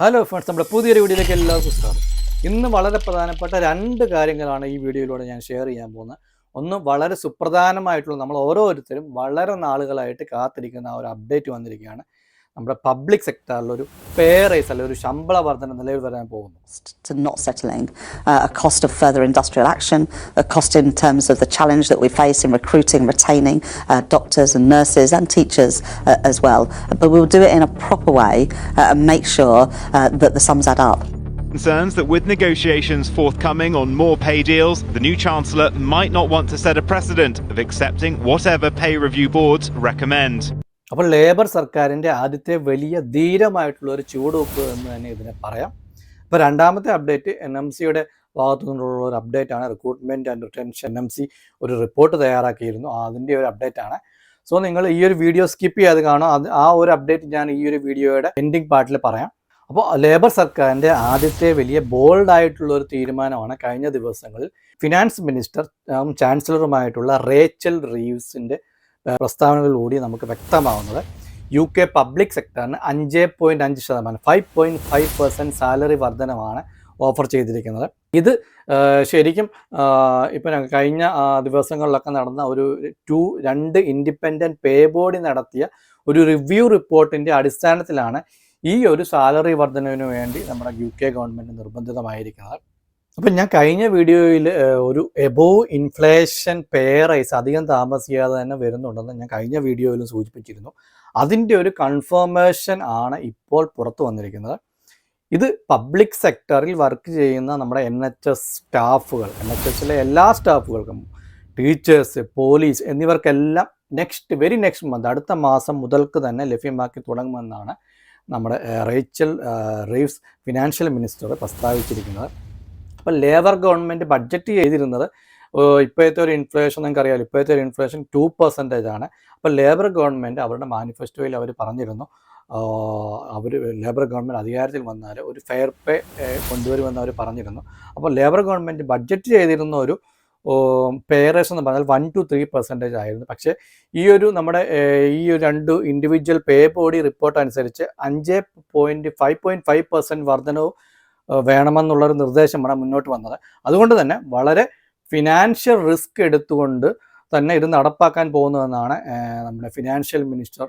Hello friends നമ്മുടെ പുതിയൊരു വീഡിയോയിലേക്ക് എല്ലാവർക്കും സ്വാഗതം. ഇന്ന് വളരെ പ്രധാനപ്പെട്ട രണ്ട് കാര്യങ്ങളാണ് ഈ വീഡിയോയിലൂടെ ഞാൻ ഷെയർ ചെയ്യാൻ പോകുന്നത്. ഒന്ന് വളരെ സുപ്രധാനമായിട്ടുള്ള നമ്മൾ ഓരോരുത്തരും വളരെ നാളുകളായിട്ട് കാത്തിരിക്കുന്ന ഒരു അപ്ഡേറ്റ് വന്നിരിക്കുകയാണ്. നമ്മുടെ പബ്ലിക് സെക്ടറിൽ ഒരു പേ റൈസ് അല്ലെങ്കിൽ ഒരു ശമ്പള വർധന നിലവിൽ വരാൻ പോകുന്നു to not settling, uh, a cost of further industrial action, a cost in terms of the challenge that we face in recruiting, retaining uh, doctors and nurses and teachers uh, as well. But we'll do it in a proper way uh, and make sure uh, that the sums add up. Concerns that with negotiations forthcoming on more pay deals, the new Chancellor might not want to set a precedent of accepting whatever pay review boards recommend. അപ്പോൾ labour സർക്കാരിന്റെ ആദ്യത്തെ വലിയ ധീരമായിട്ടുള്ള ഒരു ചുവടുവെപ്പ് എന്ന് തന്നെ ഇതിനെ പറയാം. ഇപ്പോൾ രണ്ടാമത്തെ അപ്ഡേറ്റ് എൻ എം സിയുടെ ഭാഗത്തു നിന്നുള്ള ഒരു അപ്ഡേറ്റ് ആണ്. Recruitment and retention N M C ഒരു റിപ്പോർട്ട് തയ്യാറാക്കിയിരുന്നു. അതിന്റെ ഒരു അപ്ഡേറ്റ് ആണ്. സോ നിങ്ങൾ ഈ ഒരു വീഡിയോ സ്കിപ്പ് ചെയ്യാതെ കാണും അത് ആ ഒരു അപ്ഡേറ്റ് ഞാൻ ഈ ഒരു വീഡിയോയുടെ എൻഡിങ് പാർട്ടിൽ പറയാം. അപ്പോൾ ലേബർ സർക്കാരിന്റെ ആദ്യത്തെ വലിയ ബോൾഡ് ആയിട്ടുള്ള ഒരു തീരുമാനമാണ് കഴിഞ്ഞ ദിവസങ്ങളിൽ ഫിനാൻസ് മിനിസ്റ്റർ ചാൻസലറുമായിട്ടുള്ള റേച്ചൽ റീവ്സിന്റെ പ്രസ്താവനകളിലൂടെ നമുക്ക് വ്യക്തമാവുന്നത് യു കെ പബ്ലിക് സെക്ടറിന് അഞ്ച് പോയിന്റ് അഞ്ച് ശതമാനം five point five percent salary വർധനമാണ് offer ചെയ്തിരിക്കുന്നത്. ഇത് ശരിക്കും ഇപ്പം കഴിഞ്ഞ ദിവസങ്ങളിലൊക്കെ നടന്ന ഒരു ടു രണ്ട് ഇൻഡിപെൻഡന്റ് പേ ബോർഡ് നടത്തിയ ഒരു റിവ്യൂ റിപ്പോർട്ടിന്റെ അടിസ്ഥാനത്തിലാണ് ഈ ഒരു സാലറി വർധനവിന് വേണ്ടി നമ്മുടെ യു കെ ഗവൺമെന്റ് നിർബന്ധിതമായിരിക്കുന്നത്. അപ്പം ഞാൻ കഴിഞ്ഞ വീഡിയോയിൽ ഒരു എബോ ഇൻഫ്ലേഷൻ പേ റൈസ് അധികം താമസിയാതെ തന്നെ വരുന്നുണ്ടെന്ന് ഞാൻ കഴിഞ്ഞ വീഡിയോയിലും സൂചിപ്പിച്ചിരുന്നു. അതിന്റെ ഒരു കൺഫർമേഷൻ ആണ് ഇപ്പോൾ പുറത്തു വന്നിരിക്കുന്നത്. ഇത് പബ്ലിക് സെക്ടറിൽ വർക്ക് ചെയ്യുന്ന നമ്മുടെ എൻ എച്ച് എസ് സ്റ്റാഫുകൾ എൻ എച്ച് എസിലെ എല്ലാ സ്റ്റാഫുകൾക്കും ടീച്ചേഴ്സ് പോലീസ് എന്നിവർക്കെല്ലാം നെക്സ്റ്റ് വെരി നെക്സ്റ്റ് മന്ത് അടുത്ത മാസം മുതൽക്ക് തന്നെ ലഭ്യമാക്കി തുടങ്ങുമെന്നാണ് നമ്മുടെ റേച്ചൽ റീവ്സ് ഫിനാൻഷ്യൽ മിനിസ്റ്റർ പ്രസ്താവിച്ചിരിക്കുന്നത്. അപ്പോൾ ലേബർ ഗവൺമെന്റ് ബഡ്ജറ്റ് ചെയ്തിരുന്നത് ഇപ്പോഴത്തെ ഒരു ഇൻഫ്ലേഷൻ നിങ്ങൾക്ക് അറിയാമല്ലോ ഇപ്പോഴത്തെ ഒരു ഇൻഫ്ലേഷൻ ടു പെർസെന്റേജ് ആണ്. അപ്പോൾ ലേബർ ഗവൺമെന്റ് അവരുടെ മാനിഫെസ്റ്റോയിൽ അവർ പറഞ്ഞിരുന്നു അവർ ലേബർ ഗവൺമെന്റ് അധികാരത്തിൽ വന്നാൽ ഒരു ഫെയർ പേ കൊണ്ടുവരുമെന്ന് അവർ പറഞ്ഞിരുന്നു. അപ്പോൾ ലേബർ ഗവൺമെന്റ് ബഡ്ജറ്റ് ചെയ്തിരുന്ന ഒരു പേറേഴ്സ് എന്ന് പറഞ്ഞാൽ വൺ ടു ത്രീ പെർസെന്റേജ് ആയിരുന്നു. പക്ഷേ ഈ ഒരു നമ്മുടെ ഈ ഒരു രണ്ട് ഇൻഡിവിജ്വൽ പേ ബോഡി റിപ്പോർട്ട് അനുസരിച്ച് അഞ്ച് point five point five percent വർധനവ് വേണമെന്നുള്ളൊരു നിർദ്ദേശമാണ് മുന്നോട്ട് വന്നത്. അതുകൊണ്ട് തന്നെ വളരെ ഫിനാൻഷ്യൽ റിസ്ക് എടുത്തുകൊണ്ട് തന്നെ ഇത് നടപ്പാക്കാൻ പോകുന്നതെന്നാണ് നമ്മുടെ ഫിനാൻഷ്യൽ മിനിസ്റ്റർ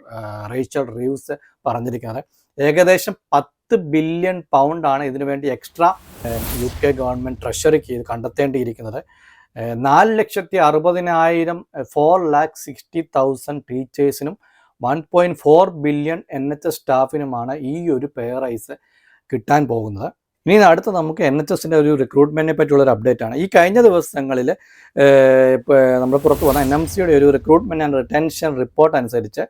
റേച്ചൽ റീവ്സ് പറഞ്ഞിരിക്കുന്നത്. ഏകദേശം പത്ത് ബില്യൺ പൗണ്ടാണ് ഇതിനു വേണ്ടി എക്സ്ട്രാ യു കെ ഗവൺമെന്റ് ട്രഷറിക്ക് ഇത് കണ്ടെത്തേണ്ടിയിരിക്കുന്നത്. നാല് ലക്ഷത്തി അറുപതിനായിരം four lakh sixty thousand ടീച്ചേഴ്സിനും one point four billion N H S സ്റ്റാഫിനുമാണ് ഈ ഒരു പേ റൈസ് കിട്ടാൻ പോകുന്നത്. ഇനി അടുത്ത് നമുക്ക് എൻ എച്ച് എസിന്റെ ഒരു റിക്രൂട്ട്മെന്റിനെ പറ്റിയുള്ള ഒരു അപ്ഡേറ്റ് ആണ്. ഈ കഴിഞ്ഞ ദിവസങ്ങളിൽ നമ്മൾ പുറത്ത് വന്ന എൻ എം സിയുടെ ഒരു റിക്രൂട്ട്മെന്റ് ആൻഡ് റിട്ടൻഷൻ റിപ്പോർട്ട് അനുസരിച്ച്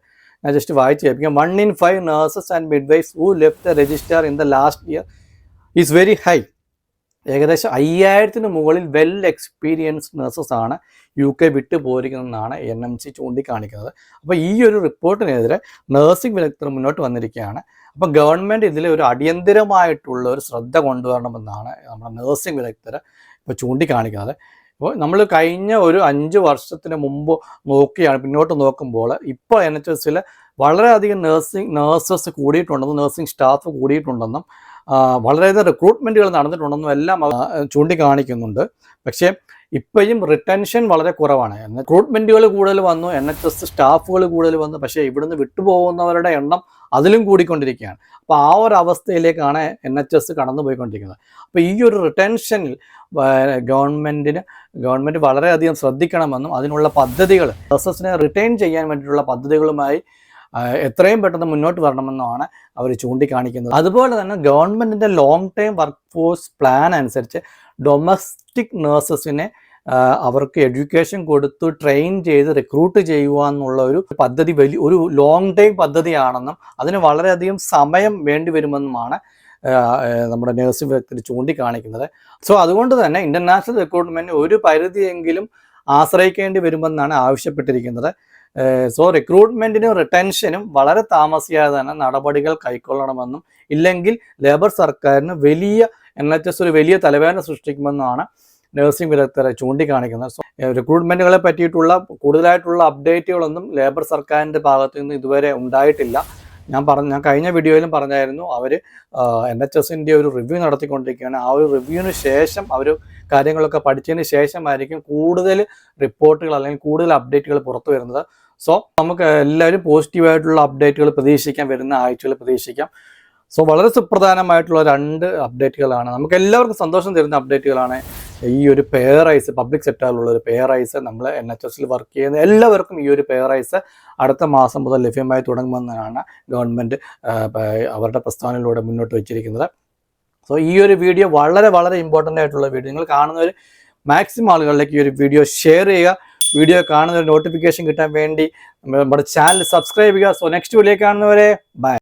ഞാൻ ജസ്റ്റ് വായിച്ച് കേൾപ്പിക്കാം. One in five nurses and midwives who left register in the last year is very high ഏകദേശം അയ്യായിരത്തിന് മുകളിൽ വെൽ എക്സ്പീരിയൻസ്ഡ് നഴ്സസ് ആണ് യു കെ വിട്ടു പോയിരിക്കുന്നതെന്നാണ് എൻ എം സി ചൂണ്ടിക്കാണിക്കുന്നത്. അപ്പോൾ ഈ ഒരു റിപ്പോർട്ടിനെതിരെ നഴ്സിംഗ് വിദഗ്ധർ മുന്നോട്ട് വന്നിരിക്കുകയാണ്. അപ്പോൾ ഗവൺമെന്റ് ഇതിൽ ഒരു അടിയന്തിരമായിട്ടുള്ള ഒരു ശ്രദ്ധ കൊണ്ടുവരണമെന്നാണ് നമ്മുടെ നഴ്സിംഗ് വിദഗ്ധര് ഇപ്പോൾ ചൂണ്ടിക്കാണിക്കുന്നത്. ഇപ്പോൾ നമ്മൾ കഴിഞ്ഞ ഒരു അഞ്ച് വർഷത്തിന് മുമ്പ് നോക്കിയാണ് പിന്നോട്ട് നോക്കുമ്പോൾ ഇപ്പോൾ എൻ എച്ച് എസിൽ വളരെയധികം നഴ്സിംഗ് നഴ്സസ് കൂടിയിട്ടുണ്ടെന്നും നഴ്സിംഗ് സ്റ്റാഫ് കൂടിയിട്ടുണ്ടെന്നും വളരെയധികം റിക്രൂട്ട്മെന്റുകൾ നടന്നിട്ടുണ്ടെന്നും എല്ലാം ചൂണ്ടിക്കാണിക്കുന്നുണ്ട്. പക്ഷേ ഇപ്പോഴും റിട്ടൻഷൻ വളരെ കുറവാണ്. റിക്രൂട്ട്മെന്റുകൾ കൂടുതൽ വന്നു എൻ എച്ച് എസ് സ്റ്റാഫുകൾ കൂടുതൽ വന്നു പക്ഷേ ഇവിടുന്ന് വിട്ടുപോകുന്നവരുടെ എണ്ണം അതിലും കൂടിക്കൊണ്ടിരിക്കുകയാണ്. അപ്പോൾ ആ ഒരു അവസ്ഥയിലേക്കാണ് എൻ എച്ച് എസ് കടന്നു പോയിക്കൊണ്ടിരിക്കുന്നത് അപ്പോൾ ഈ ഒരു റിട്ടൻഷനിൽ ഗവൺമെന്റിന് ഗവൺമെന്റ് വളരെയധികം ശ്രദ്ധിക്കണമെന്നും അതിനുള്ള പദ്ധതികൾ എസ് എസിനെ റിട്ടേൺ ചെയ്യാൻ വേണ്ടിയിട്ടുള്ള പദ്ധതികളുമായി എത്രയും പെട്ടെന്ന് മുന്നോട്ട് വരണമെന്നാണ് അവർ ചൂണ്ടിക്കാണിക്കുന്നത്. അതുപോലെ തന്നെ ഗവൺമെന്റിന്റെ long term workforce plan അനുസരിച്ച് ഡൊമസ്റ്റിക് നേഴ്സസിനെ അവർക്ക് എഡ്യൂക്കേഷൻ കൊടുത്ത് ട്രെയിൻ ചെയ്ത് റിക്രൂട്ട് ചെയ്യുക എന്നുള്ള ഒരു പദ്ധതി വലിയ ഒരു ലോങ് ടേം പദ്ധതിയാണെന്നും അതിന് വളരെയധികം സമയം വേണ്ടി വരുമെന്നുമാണ് നമ്മുടെ നേഴ്സിംഗ് വിദഗ്ധർ ചൂണ്ടിക്കാണിക്കുന്നത്. സോ അതുകൊണ്ട് തന്നെ ഇന്റർനാഷണൽ റിക്രൂട്ട്മെന്റ് ഒരു പരിധിയെങ്കിലും ആശ്രയിക്കേണ്ടി വരുമെന്നാണ് ആവശ്യപ്പെട്ടിരിക്കുന്നത്. സോ റിക്രൂട്ട്മെന്റിനും റിട്ടൻഷനും വളരെ താമസിയാതെ തന്നെ നടപടികൾ കൈക്കൊള്ളണമെന്നും ഇല്ലെങ്കിൽ ലേബർ സർക്കാരിന് വലിയ എൻ എച്ച് എസ് ഒരു വലിയ തലവേദന സൃഷ്ടിക്കുമെന്നാണ് നഴ്സിംഗ് വിദഗ്ധരെ ചൂണ്ടിക്കാണിക്കുന്നത്. സോ റിക്രൂട്ട്മെന്റുകളെ പറ്റിയിട്ടുള്ള കൂടുതലായിട്ടുള്ള അപ്ഡേറ്റുകളൊന്നും ലേബർ സർക്കാരിന്റെ ഭാഗത്തു നിന്ന് ഇതുവരെ ഉണ്ടായിട്ടില്ല. ഞാൻ പറഞ്ഞ ഞാൻ കഴിഞ്ഞ വീഡിയോയിലും പറഞ്ഞായിരുന്നു അവർ എൻ എച്ച് എസിന്റെ ഒരു റിവ്യൂ നടത്തിക്കൊണ്ടിരിക്കുകയാണ്. ആ ഒരു റിവ്യൂവിന് ശേഷം അവർ കാര്യങ്ങളൊക്കെ പഠിച്ചതിന് ശേഷമായിരിക്കും കൂടുതൽ റിപ്പോർട്ടുകൾ അല്ലെങ്കിൽ കൂടുതൽ അപ്ഡേറ്റുകൾ പുറത്തു വരുന്നത്. സോ നമുക്ക് എല്ലാവരും പോസിറ്റീവായിട്ടുള്ള അപ്ഡേറ്റുകൾ പ്രതീക്ഷിക്കാം വരുന്ന ആഴ്ചകൾ പ്രതീക്ഷിക്കാം. സോ വളരെ സുപ്രധാനമായിട്ടുള്ള രണ്ട് അപ്ഡേറ്റുകളാണ്. നമുക്ക് എല്ലാവർക്കും സന്തോഷം തരുന്ന അപ്ഡേറ്റുകളാണ് ഈ ഒരു പെയറൈസ് പബ്ലിക് സെക്ടറിലുള്ള ഒരു പെയറൈസ് നമ്മൾ എൻ എച്ച് എസിൽ വർക്ക് ചെയ്യുന്ന എല്ലാവർക്കും ഈ ഒരു പെയറൈസ് അടുത്ത മാസം മുതൽ ലഭ്യമായി തുടങ്ങുമെന്നാണ് ഗവൺമെന്റ് അവരുടെ പ്രസ്താവനയിലൂടെ മുന്നോട്ട് വെച്ചിരിക്കുന്നത്. സോ ഈ ഒരു വീഡിയോ വളരെ വളരെ ഇമ്പോർട്ടന്റ് ആയിട്ടുള്ള വീഡിയോ നിങ്ങൾ കാണുന്നവർ മാക്സിമം ആളുകളിലേക്ക് ഈ ഒരു വീഡിയോ ഷെയർ ചെയ്യുക. വീഡിയോ കാണുന്ന നോട്ടിഫിക്കേഷൻ കിട്ടാൻ വേണ്ടി നമ്മുടെ ചാനൽ സബ്സ്ക്രൈബ് ചെയ്യുക. സോ നെക്സ്റ്റ് വീഡിയോ കാണുന്നവരെ ബൈ